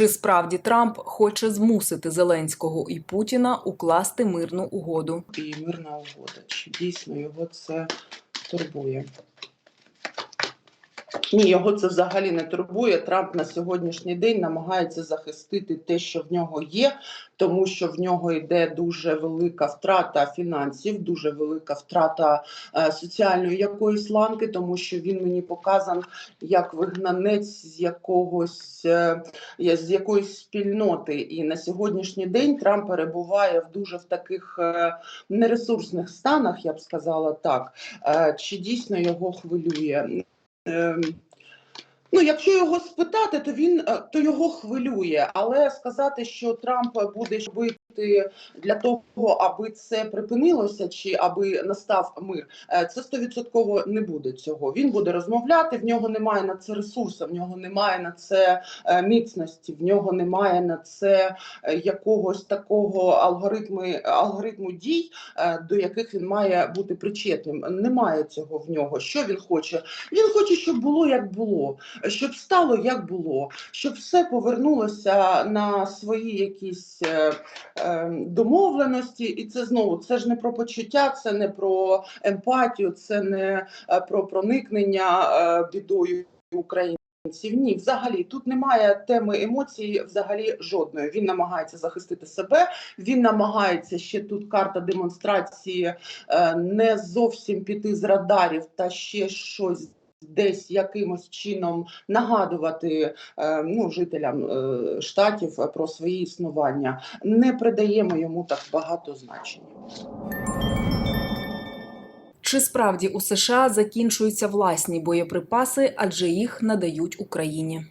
Чи справді Трамп хоче змусити Зеленського і Путіна укласти мирну угоду? і мирна угода. Чи дійсно його це турбує? Ні, його це взагалі не турбує. Трамп на сьогоднішній день намагається захистити те, що в нього є, тому що в нього йде дуже велика втрата фінансів, дуже велика втрата е, соціальної якоїсь ланки, тому що він мені показан як вигнанець з якогось е, з якоїсь спільноти. І на сьогоднішній день Трамп перебуває в дуже в таких е, нересурсних станах, я б сказала так. Е, Чи дійсно його хвилює? um, Ну, якщо його спитати, то він е, то його хвилює. Але сказати, що Трамп буде робити для того, аби це припинилося, чи аби настав мир, е, це стовідсотково не буде цього. Він буде розмовляти. В нього немає на це ресурсу, в нього немає на це е, міцності, в нього немає на це якогось такого алгоритму, алгоритму дій, до яких він має бути причетним. Немає цього в нього. Що він хоче? Він хоче, щоб було як було, щоб стало як було, щоб все повернулося на свої якісь е, е, домовленості. І це знову це ж не про почуття, це не про емпатію, це не е, про проникнення е, бідою України. Ні, взагалі тут немає теми емоцій, взагалі жодної. Він намагається захистити себе. Він намагається ще тут карта демонстрації е, не зовсім піти з радарів та ще щось. Десь якимось чином нагадувати е, ну, жителям е, штатів про свої існування. Не придаємо йому так багато значення. Чи справді у США закінчуються власні боєприпаси, адже їх надають Україні?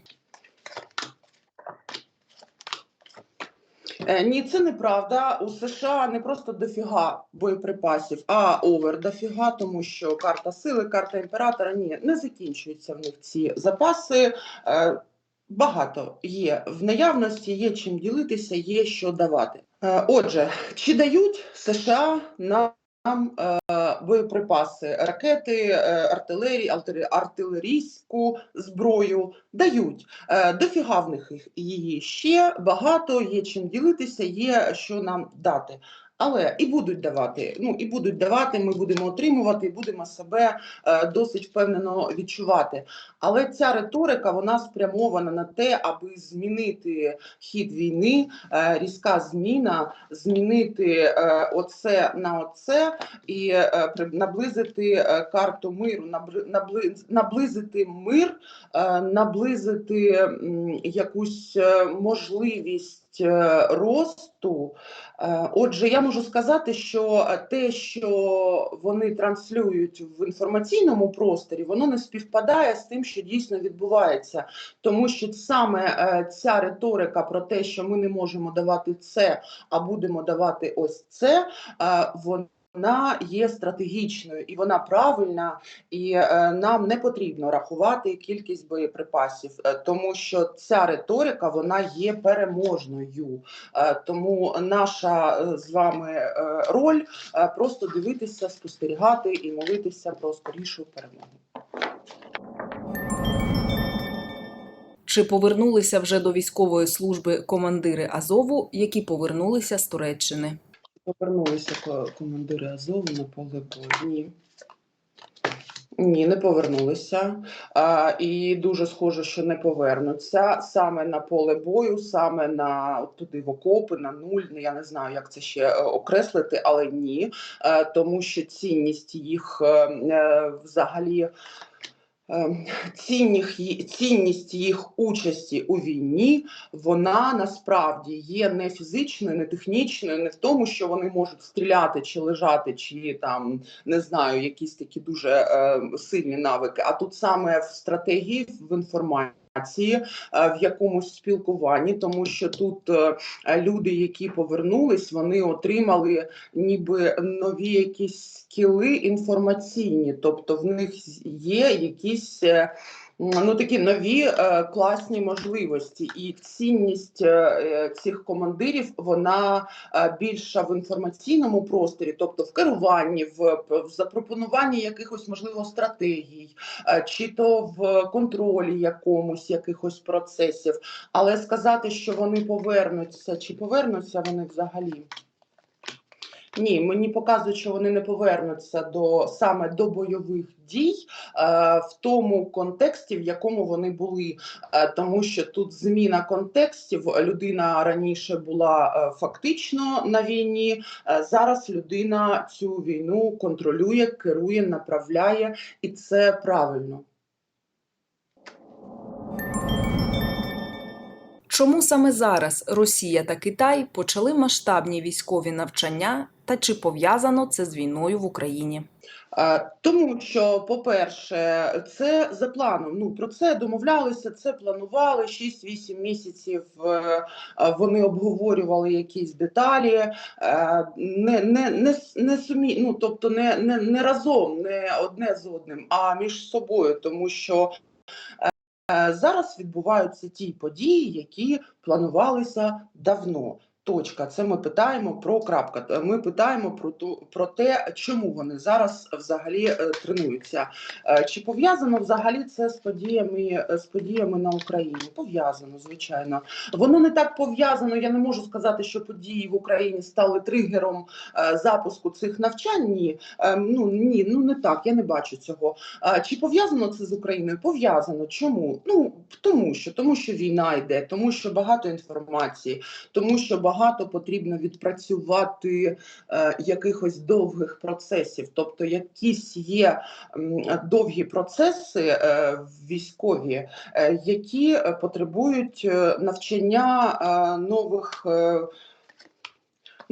Ні, це неправда. У США не просто дофіга боєприпасів, а овер дофіга, тому що карта сили, карта імператора ні, не закінчуються в них ці запаси. Е, Багато є в наявності, є чим ділитися, є що давати. Е, Отже, чи дають США нам е, боєприпаси, ракети, е, артилерії, артиле- артилерійську зброю дають. Е, Дофіга в них її ще багато, є чим ділитися, є що нам дати. Але і будуть давати. Ну і будуть давати. Ми будемо отримувати, і будемо себе е, досить впевнено відчувати. Але ця риторика вона спрямована на те, аби змінити хід війни, е, різка зміна, змінити е, оце на оце і наблизити карту миру, наблизити мир, наблизити якусь можливість е, росту. Е, Отже, я можу сказати, що е, те, що вони транслюють в інформаційному просторі, воно не співпадає з тим, що дійсно відбувається. Тому що саме ця риторика про те, що ми не можемо давати це, а будемо давати ось це, е, вона є стратегічною і вона правильна, і е, нам не потрібно рахувати кількість боєприпасів, е, тому що ця риторика вона є переможною. Е, Тому наша з вами роль просто дивитися, спостерігати і молитися про скорішу перемогу. Чи повернулися вже до військової служби командири Азову, які повернулися з Туреччини? Повернулися ко- командири Азову на поле бою. Ні. Ні, не повернулися. А, і дуже схоже, що не повернуться саме на поле бою, саме на туди в окопи, на нуль. Ну, Я не знаю, як це ще е, окреслити, але ні. Е, тому що цінність їх е, е, взагалі. Е, Цінних, цінність їх участі у війні вона насправді є не фізичною, не технічною, не в тому, що вони можуть стріляти чи лежати, чи там не знаю, якісь такі дуже е, сильні навики. А тут саме в стратегії, в інформації. Е, В якомусь спілкуванні, тому що тут е, люди, які повернулись, вони отримали ніби нові якісь скіли інформаційні, тобто в них є якісь е, ну такі нові е, класні можливості, і цінність е, е, цих командирів вона е, більша в інформаційному просторі, тобто в керуванні, в, в запропонуванні якихось можливо стратегій, е, чи то в контролі якомусь якихось процесів. Але сказати, що вони повернуться, чи повернуться вони взагалі? Ні, мені показують, що вони не повернуться до саме до бойових дій е, в тому контексті, в якому вони були, е, тому що тут зміна контекстів. Людина раніше була е, фактично на війні. е, зараз людина цю війну контролює, керує, направляє, і це правильно. Чому саме зараз Росія та Китай почали масштабні військові навчання та чи пов'язано це з війною в Україні? Тому що, по-перше, це за планом. Ну про це домовлялися, це планували 6-8 місяців. е, Вони обговорювали якісь деталі, е, не, не, не, не сумі, ну тобто не, не, не разом, не одне з одним, а між собою, тому що. е, Зараз відбуваються ті події, які планувалися давно. Точка. Це ми питаємо про крапка. Е, Ми питаємо про ту про те, чому вони зараз взагалі е, тренуються. Е, Чи пов'язано взагалі це з подіями з подіями на Україні? Пов'язано, звичайно. Воно не так пов'язано. Я не можу сказати, що події в Україні стали тригером запуску цих навчань. Ні, ну ні, ну не так. Я не бачу цього. Чи пов'язано це з Україною? Пов'язано. Чому? Ну тому що тому, що війна йде, тому що багато інформації, тому що багато потрібно відпрацювати е, якихось довгих процесів. Тобто, якісь є довгі процеси е, військові, е, які потребують навчання нових.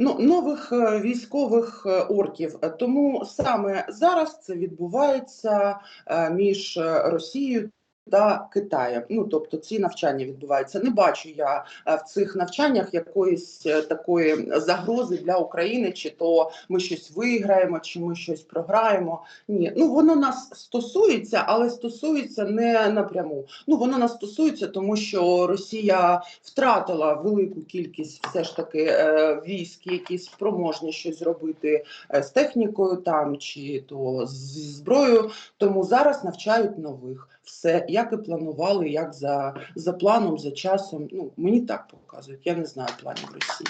Ну, нових військових орків. Тому саме зараз це відбувається між Росією та Китаєм. Ну тобто ці навчання відбуваються. Не бачу я е, в цих навчаннях якоїсь е, такої загрози для України, чи то ми щось виграємо, чи ми щось програємо. Ні, ну воно нас стосується, але стосується не напряму. Ну воно нас стосується, тому що Росія втратила велику кількість все ж таки е, військ, які спроможні щось зробити з технікою там чи то зі зброєю. Тому зараз навчають нових. Все як і планували, як за, за планом, за часом. Ну мені так показують. Я не знаю планів Росії.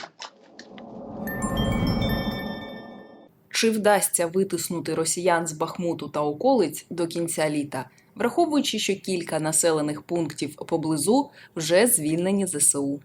Чи вдасться витиснути росіян з Бахмуту та околиць до кінця літа, враховуючи, що кілька населених пунктів поблизу вже звільнені ЗСУ?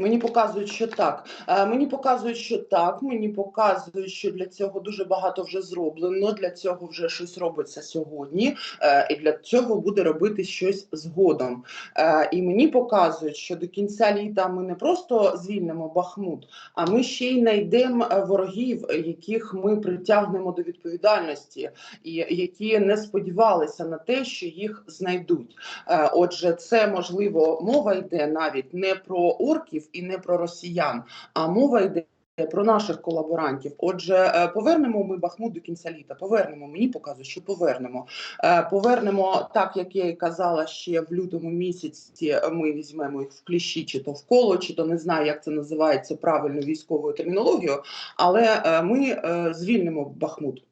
Мені показують, що так. Е, Мені показують, що так. Мені показують, що для цього дуже багато вже зроблено. Для цього вже щось робиться сьогодні, е, і для цього буде робити щось згодом. Е, І мені показують, що до кінця літа ми не просто звільнимо Бахмут, а ми ще й знайдемо ворогів, яких ми притягнемо до відповідальності, і які не сподівалися на те, що їх знайдуть. Отже, це можливо мова йде навіть не про орків і не про росіян, а мова йде. Про наших колаборантів. Отже, е, повернемо ми Бахмут до кінця літа. Повернемо. Мені показують, що повернемо. Е, Повернемо так, як я і казала ще в лютому місяці. Ми візьмемо їх в кліщі, чи то в коло, чи то не знаю, як це називається правильно військовою термінологією. Але е, ми звільнимо Бахмут.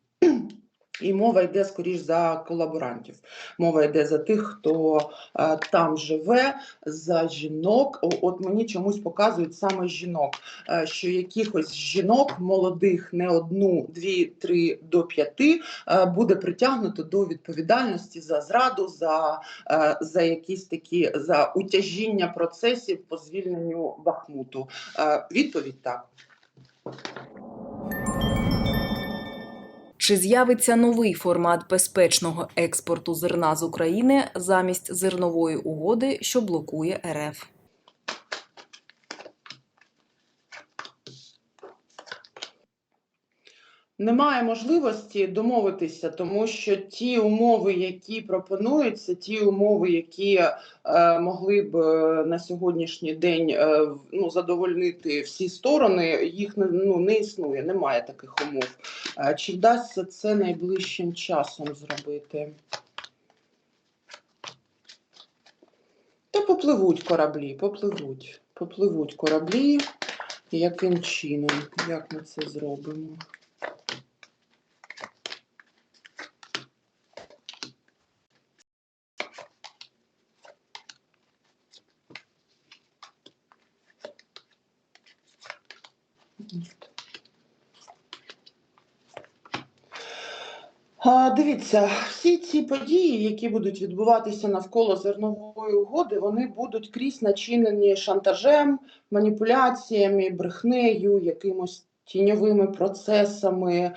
І мова йде скоріш за колаборантів. Мова йде за тих, хто е, там живе, за жінок. От мені чомусь показують саме жінок, е, що якихось жінок молодих не одну, дві, три до п'яти е, буде притягнуто до відповідальності за зраду, за, е, за якісь такі за утяжіння процесів по звільненню Бахмуту. Е, Відповідь так. Чи з'явиться новий формат безпечного експорту зерна з України замість зернової угоди, що блокує РФ? Немає можливості домовитися, тому що ті умови, які пропонуються, ті умови, які е, могли б е, на сьогоднішній день е, ну, задовольнити всі сторони, їх не, ну, не існує, немає таких умов. Чи вдасться це найближчим часом зробити? Та попливуть кораблі, попливуть. Попливуть кораблі. Яким чином? Як ми це зробимо? От. А, Дивіться, всі ці події, які будуть відбуватися навколо зернової угоди, вони будуть крізь начинені шантажем, маніпуляціями, брехнею, якимось тіньовими процесами.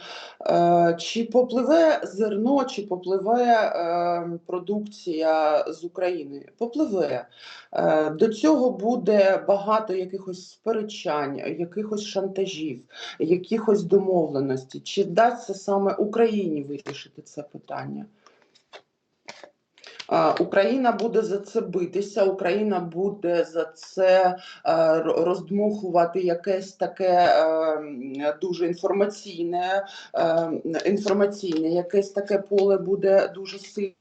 Е, Чи попливе зерно, чи попливе е, продукція з України? Попливе. Е, До цього буде багато якихось сперечань, якихось шантажів якихось домовленостей? Чи вдасться саме Україні вирішити це питання? Україна буде за це битися, Україна буде за це е, ро- роздмухувати якесь таке е, дуже інформаційне, е, інформаційне, якесь таке поле буде дуже сильне.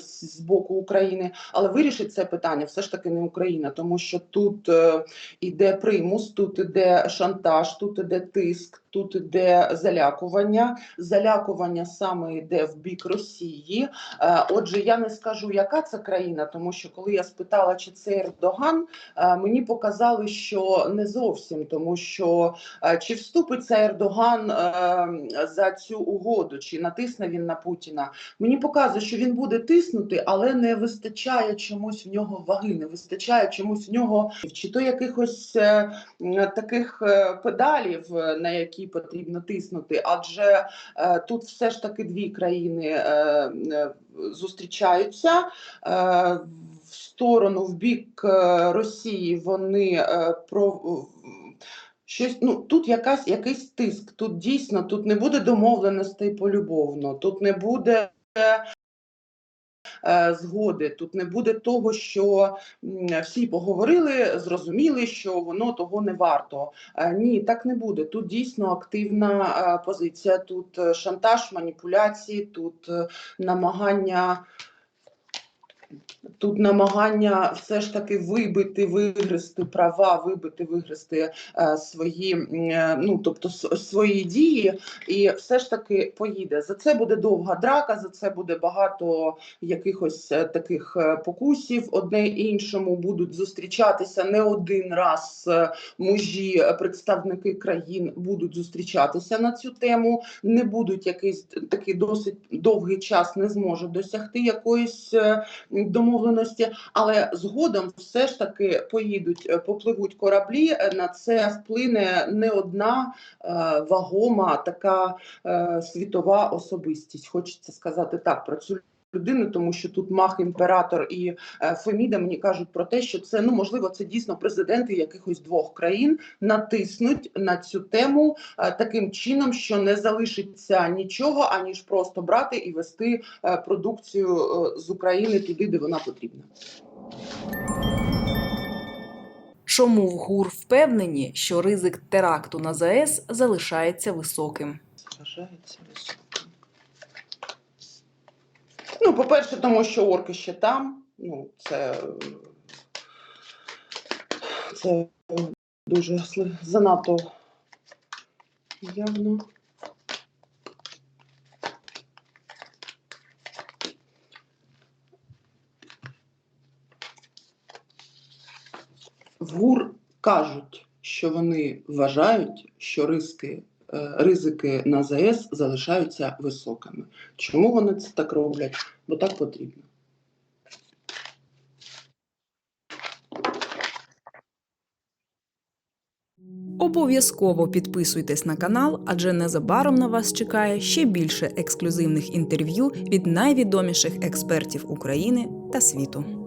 З- боку України, але вирішить це питання все ж таки не Україна, тому що тут е, іде примус, тут іде шантаж, тут іде тиск, тут іде залякування. Залякування саме йде в бік Росії. Е, Отже, я не скажу, яка це країна, тому що коли я спитала, чи це Ердоган, е, мені показали, що не зовсім, тому що чи вступиться Ердоган за цю угоду, чи натисне він на Путіна. Мені показує, що він буде тиснути, але не вистачає чомусь в нього ваги, не вистачає чомусь в нього чи то якихось е, таких е, педалів, е, на які потрібно тиснути, адже тут все ж таки дві країни зустрічаються. В сторону в бік Росії вони про щось. Ну тут якась якийсь тиск. Тут дійсно тут не буде домовленостей полюбовно, тут не буде. Е, Згоди тут не буде того, що всі поговорили, зрозуміли, що воно того не варто. Е, Ні, так не буде. Тут дійсно активна е, позиція. Тут шантаж, маніпуляції, тут намагання. Тут намагання все ж таки вибити, вигризти права, вибити, вигризти е, свої, е, ну тобто свої дії, і все ж таки поїде. За це буде довга драка, за це буде багато якихось е, таких е, покусів. Одне іншому будуть зустрічатися не один раз. е, Мужі, е, представники країн будуть зустрічатися на цю тему. Не будуть якийсь такий досить довгий час, не зможуть досягти якоїсь. е, домовленості, але згодом все ж таки поїдуть, е, попливуть кораблі. Е, На це вплине не одна е, вагома така світова особистість. Хочеться сказати так про цю людину, тому що тут мах імператор і е, Феміда мені кажуть про те, що це ну можливо це дійсно президенти якихось двох країн натиснуть на цю тему е, таким чином, що не залишиться нічого, аніж просто брати і вести е, продукцію е, з України туди, де вона потрібна. Чому в ГУР впевнені, що ризик теракту на ЗАЕС залишається високим? Вважається високим. Ну, по-перше, тому що орки ще там. Ну, це, це дуже занадто явно. В ГУР кажуть, що вони вважають, що риски, ризики на ЗАЕС залишаються високими. Чому вони це так роблять? Бо так потрібно. Обов'язково підписуйтесь на канал, адже незабаром на вас чекає ще більше ексклюзивних інтерв'ю від найвідоміших експертів України та світу.